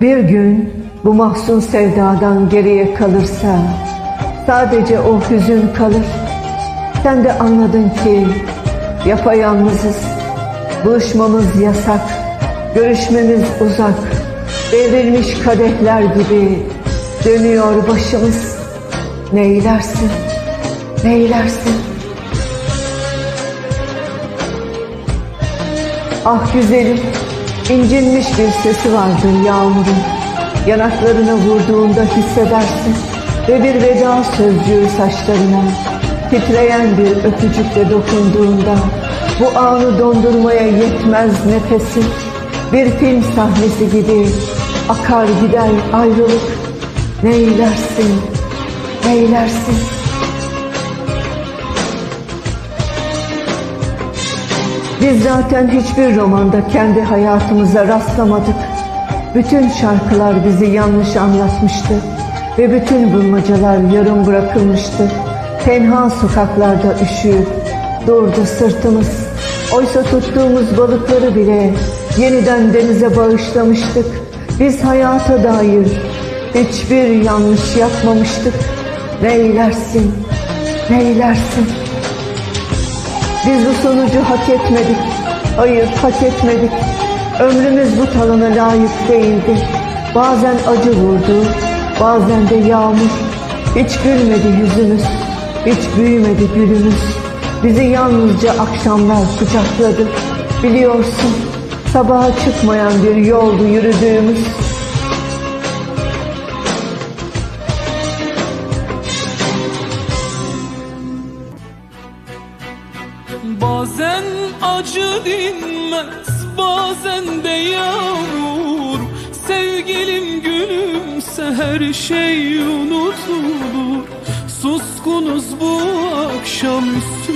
Bir gün bu mahzun sevdadan geriye kalırsa sadece o hüzün kalır. Sen de anladın ki yapayalnızız. Buluşmamız yasak, görüşmemiz uzak. Devrilmiş kadehler gibi dönüyor başımız. Neylersin, neylersin? Ah güzelim, incinmiş bir sesi vardır yağmurun. Yanaklarına vurduğunda hissedersin ve bir veda sözcüğü saçlarına titreyen bir öpücükle dokunduğunda bu anı dondurmaya yetmez nefesin. Bir film sahnesi gibi akar gider ayrılık. Neylersin, neylersin? Biz zaten hiçbir romanda kendi hayatımıza rastlamadık. Bütün şarkılar bizi yanlış anlatmıştı ve bütün bulmacalar yarım bırakılmıştı. Tenha sokaklarda üşüyüp durdu sırtımız. Oysa tuttuğumuz balıkları bile yeniden denize bağışlamıştık. Biz hayata dair hiçbir yanlış yapmamıştık. Neylersin, neylersin? Biz bu sonucu hak etmedik. Hayır hak etmedik. Ömrümüz bu talana layık değildi. Bazen acı vurdu, bazen de yağmur. Hiç gülmedi yüzümüz, hiç büyümedi gülümüz. Bizi yalnızca akşamlar kucakladı. Biliyorsun sabaha çıkmayan bir yoldu yürüdüğümüz. Bazen acı dinmez bazen de yağmur. Sevgilim gülümse her şey unutulur. Suskunuz bu akşamüstü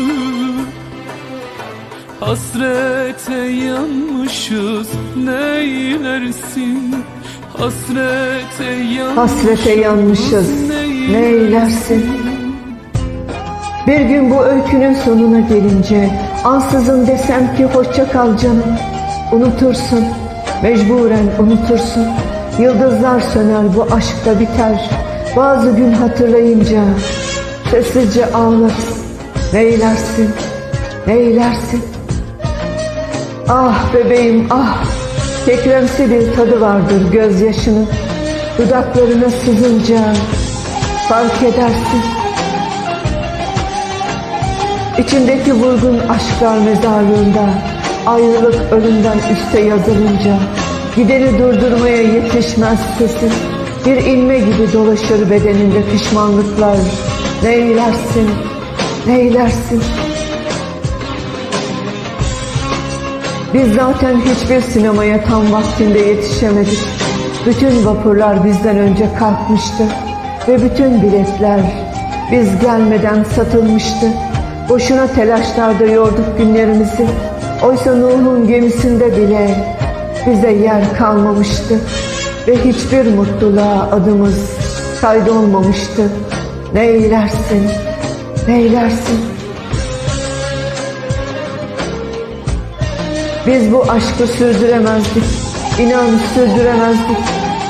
Hasrete yanmışız neylersin Hasrete yanmışız Hasrete yanmışız, neylersin? Bir gün bu öykünün sonuna gelince ansızın desem ki hoşça kal canım. Unutursun, mecburen unutursun. Yıldızlar söner bu aşkta biter. Bazı gün hatırlayınca sessizce ağlarız. Neylersin, neylersin? Ah bebeğim ah, kekremsi bir tadı vardır gözyaşının. Dudaklarına sızınca fark edersin. İçindeki vurgun aşklar mezarlığında Ayrılık ölümden üste yazılınca Gideri durdurmaya yetişmez sesin Bir ilme gibi dolaşır bedeninde pişmanlıklar. Neylersin, neylersin? Biz zaten hiçbir sinemaya tam vaktinde yetişemedik. Bütün vapurlar bizden önce kalkmıştı Ve bütün biletler biz gelmeden satılmıştı Boşuna telaşlarda yorduk günlerimizi. Oysa Nuh'un gemisinde bile bize yer kalmamıştı. Ve hiçbir mutluluğa adımız kaydolmamıştı. Neylersin, neylersin? Biz bu aşkı sürdüremezdik. İnan sürdüremezdik.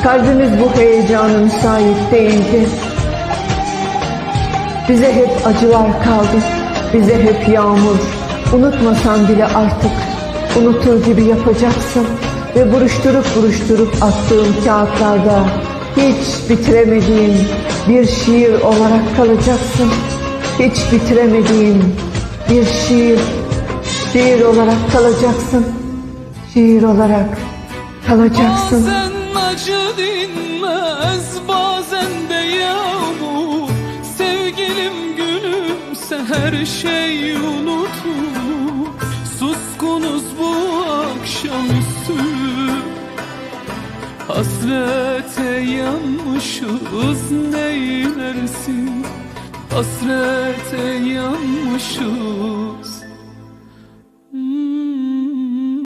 Kalbimiz bu heyecana müsait değildi. Bize hep acılar kaldı. Bize hep yağmur. Unutmasan bile artık unutur gibi yapacaksın. Ve buruşturup buruşturup attığım kağıtlarda hiç bitiremediğin bir şiir olarak kalacaksın. Hiç bitiremediğin bir şiir, şiir olarak kalacaksın. Şiir olarak kalacaksın. Bazen acı dinmez bazen de her şey unutulur Suskunuz bu akşamüstü Hasrete yanmışız neylersin Hasrete yanmışız